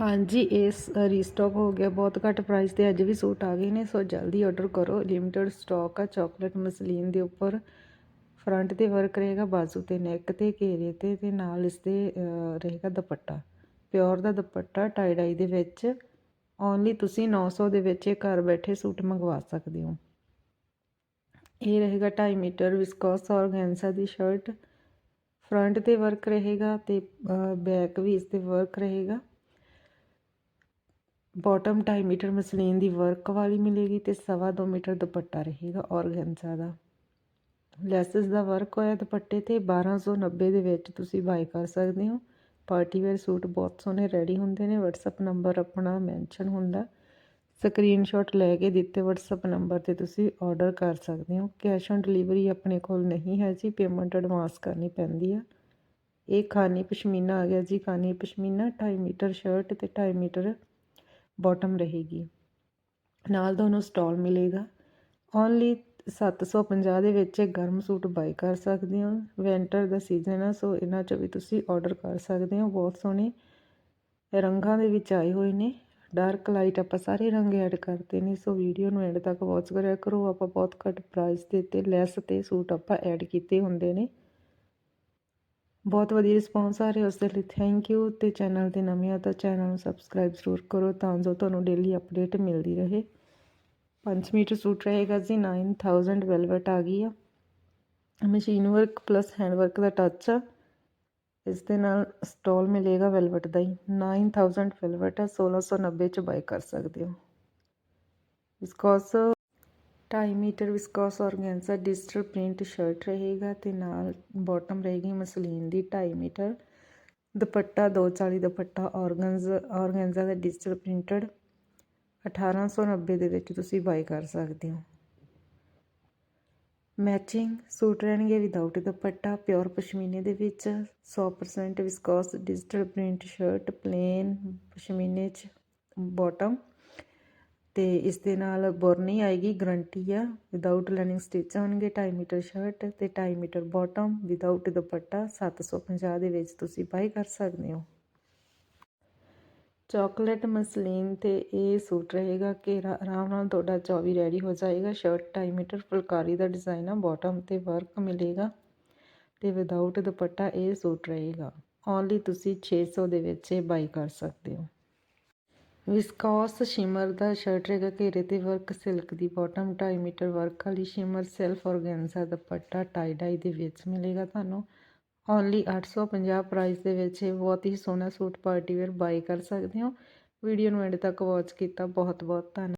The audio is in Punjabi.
ਹਾਂਜੀ, ਇਸ ਰੀਸਟਾਕ ਹੋ ਗਿਆ। ਬਹੁਤ ਘੱਟ ਪ੍ਰਾਈਸ ਤੇ ਅੱਜ ਵੀ ਸੂਟ ਆ ਗਏ ਨੇ। ਸੋ ਜਲਦੀ ਆਰਡਰ ਕਰੋ। ਲਿਮਟਿਡ ਸਟਾਕ ਆ ਚਾਕਲੇਟ ਮਸਲੀਨ ਦੇ ਉੱਪਰ। ਫਰੰਟ ਤੇ ਵਰਕ ਰਹੇਗਾ, ਬਾਜ਼ੂ ਤੇ ਨੈਕ ਤੇ, ਘੇਰੇ ਤੇ ਤੇ ਨਾਲ ਇਸ ਦੇ ਰਹੇਗਾ ਦੁਪੱਟਾ। ਪਿਓਰ ਦਾ ਦੁਪੱਟਾ ਟਾਈ ਡਾਈ ਦੇ ਵਿੱਚ। ਓਨਲੀ ਤੁਸੀਂ 900 ਦੇ ਵਿੱਚ ਇਹ ਘਰ ਬੈਠੇ ਸੂਟ ਮੰਗਵਾ ਸਕਦੇ ਹੋ। ਇਹ ਰਹੇਗਾ 2.5 ਮੀਟਰ ਵਿਸਕੋਸ ਔਰਗੈਂਸਾ ਦੀ ਸ਼ਰਟ ਫਰੰਟ ਤੇ ਵਰਕ ਰਹੇਗਾ ਤੇ ਬੈਕ ਵੀ ਇਸ ਤੇ ਵਰਕ ਰਹੇਗਾ। ਬਾਟਮ 2.5 ਮੀਟਰ ਮਸਲੀਨ ਦੀ ਵਰਕ ਵਾਲੀ ਮਿਲੇਗੀ ਤੇ ਸਵਾ 2 ਮੀਟਰ ਦੁਪੱਟਾ ਰਹੇਗਾ ਔਰਗੈਂਜ਼ਾ ਦਾ। ਲੈਸਸ ਦਾ ਵਰਕ ਹੋਇਆ ਦੁਪੱਟੇ ਤੇ 1290 ਦੇ ਵਿੱਚ ਤੁਸੀਂ ਬਾਈ ਕਰ ਸਕਦੇ ਹੋ। ਪਾਰਟੀ ਵੇਅਰ ਸੂਟ ਬਹੁਤ ਸੋਹਣੇ ਰੈਡੀ ਹੁੰਦੇ ਨੇ, WhatsApp ਨੰਬਰ ਆਪਣਾ ਮੈਂਸ਼ਨ ਹੁੰਦਾ। ਸਕਰੀਨਸ਼ਾਟ ਲੈ ਕੇ ਦਿੱਤੇ WhatsApp ਨੰਬਰ ਤੇ ਤੁਸੀਂ ਆਰਡਰ ਕਰ ਸਕਦੇ ਹੋ। ਕੈਸ਼ ਔਨ ਡਿਲੀਵਰੀ ਆਪਣੇ ਕੋਲ ਨਹੀਂ ਹੈ ਜੀ ਪੇਮੈਂਟ ਐਡਵਾਂਸ ਕਰਨੀ ਪੈਂਦੀ ਆ। ਇਹ ਖਾਨੀ ਪਸ਼ਮੀਨਾ ਆ ਗਿਆ ਜੀ, ਖਾਨੀ ਪਸ਼ਮੀਨਾ 2.5 ਮੀਟਰ ਸ਼ਰਟ ਤੇ 2.5 ਮੀਟਰ ਬਾਟਮ ਰਹੇਗੀ। ਨਾਲ ਤੁਹਾਨੂੰ ਸਟਾਲ ਮਿਲੇਗਾ। ਓਨਲੀ 750 ਦੇ ਵਿੱਚ ਗਰਮ ਸੂਟ ਬਾਈ ਕਰ ਸਕਦੇ ਹੋ। ਵਿੰਟਰ ਦਾ ਸੀਜ਼ਨ ਆ, ਸੋ ਇਹਨਾਂ ਚੋਂ ਵੀ ਤੁਸੀਂ ਆਰਡਰ ਕਰ ਸਕਦੇ ਹੋ। ਬਹੁਤ ਸੋਹਣੇ ਰੰਗਾਂ ਦੇ ਵਿੱਚ ਆਏ ਹੋਏ ਨੇ। ਡਾਰਕ ਲਾਈਟ ਆਪਾਂ ਸਾਰੇ ਰੰਗ ਐਡ ਕਰਦੇ ਨੇ। ਸੋ ਵੀਡੀਓ ਨੂੰ ਐਂਡ ਤੱਕ ਵਾਚ ਕਰਿਆ ਕਰੋ। ਆਪਾਂ ਬਹੁਤ ਘੱਟ ਪ੍ਰਾਈਸ ਦੇ ਤੇ ਲੈਸ ਤੇ ਸੂਟ ਆਪਾਂ ਐਡ ਕੀਤੇ ਹੁੰਦੇ ਨੇ। ਬਹੁਤ ਵਧੀਆ ਰਿਸਪੌਂਸ ਆ ਰਿਹਾ ਉਸ ਦੇ ਲਈ। ਥੈਂਕ ਯੂ ਤੇ ਚੈਨਲ ਤੇ ਨਵੇਂ ਆ ਤਾਂ ਚੈਨਲ ਨੂੰ ਸਬਸਕ੍ਰਾਈਬ ਜ਼ਰੂਰ ਕਰੋ ਤਾਂ ਜੋ ਤੁਹਾਨੂੰ ਡੇਲੀ ਅਪਡੇਟ ਮਿਲਦੀ ਰਹੇ। 5 ਮੀਟਰ ਸੂਟ ਰਹੇਗਾ ਜੀ 9000 ਵੈਲਵਟ ਆ ਗਈ ਆ। Machine work plus hand work ਦਾ ਟੱਚ ਆ। ਇਸ ਦੇ ਨਾਲ ਸਟਾਲ ਮਿਲੇਗਾ ਵੈਲਵਟ ਦਾ ਹੀ। 9000 ਵੈਲਵਟ ਆ 1690 ਚ ਬਾਈ ਕਰ ਸਕਦੇ ਹੋ। Viscose 2.5 metre viscose organza digital print shirt ਰਹੇਗਾ ਤੇ ਨਾਲ ਬਾਟਮ ਰਹੇਗੀ ਮਸਲੀਨ ਦੀ 2.5 metre. Dupatta 240 dupatta organza organza ਦਾ ਡਿਜੀਟਲ ਪ੍ਰਿੰਟਡ 1890 ਦੇ ਵਿੱਚ ਤੁਸੀਂ ਬਾਈ ਕਰ ਸਕਦੇ ਹੋ। ਮੈਚਿੰਗ ਸੂਟ ਰਹਿਣਗੇ ਵਿਦਆਊਟ ਦੁਪੱਟਾ ਪਿਓਰ ਪਸ਼ਮੀਨੇ ਦੇ ਵਿੱਚ 100% viscose digital print shirt plain ਪਸ਼ਮੀਨੇ ਚ ਬਾਟਮ ਤੇ ਇਸ ਦੇ ਨਾਲ ਬੁਰਨੀ ਆਏਗੀ ਗਰੰਟੀ ਆ। ਵਿਦਆਊਟ ਲਾਈਨਿੰਗ ਸਟਿਚ ਆਉਣਗੇ 2.5 ਮੀਟਰ ਸ਼ਰਟ ਤੇ 2.5 ਮੀਟਰ ਬਾਟਮ ਵਿਦਆਊਟ ਦੁਪੱਟਾ 750 ਦੇ ਵਿੱਚ ਤੁਸੀਂ ਬਾਈ ਕਰ ਸਕਦੇ ਹੋ। ਚਾਕਲੇਟ ਮਸਲੀਨ ਤੇ ਇਹ ਸੂਟ ਰਹੇਗਾ ਘੇਰਾ, ਆਰਾਮ ਨਾਲ ਤੁਹਾਡਾ 24 ਰੈਡੀ ਹੋ ਜਾਏਗਾ। ਸ਼ਰਟ 2.5 ਮੀਟਰ, ਫੁਲਕਾਰੀ ਦਾ ਡਿਜ਼ਾਈਨ ਆ ਬਾਟਮ ਤੇ ਵਰਕ ਮਿਲੇਗਾ। ਤੇ ਵਿਦਆਊਟ ਦੁਪੱਟਾ ਇਹ ਸੂਟ ਰਹੇਗਾ। ਓਨਲੀ ਤੁਸੀਂ 600 ਦੇ ਵਿੱਚ ਇਹ ਬਾਈ ਕਰ ਸਕਦੇ ਹੋ। ਵਿਸਕੋਸ ਸ਼ਿਮਰ ਦਾ ਸ਼ਰਟ ਰਹੇਗਾ ਘੇਰੇ ਤੇ ਵਰਕ ਸਿਲਕ ਦੀ ਬਾਟਮ 2.5 ਮੀਟਰ ਵਰਕ ਵਾਲੀ shimmer self organza dupatta tie dye ਦੇ ਵਿੱਚ ਮਿਲੇਗਾ ਤੁਹਾਨੂੰ। ਓਨਲੀ 850 ਪ੍ਰਾਈਸ ਦੇ ਵਿੱਚ ਇਹ ਬਹੁਤ ਹੀ ਸੋਹਣਾ ਸੂਟ ਪਾਰਟੀ ਵੇਅਰ ਬਾਈ ਕਰ ਸਕਦੇ ਹੋ। ਵੀਡੀਓ ਨੂੰ ਐਂਡ ਤੱਕ ਵਾਚ ਕੀਤਾ। ਬਹੁਤ ਬਹੁਤ ਧੰਨਵਾਦ।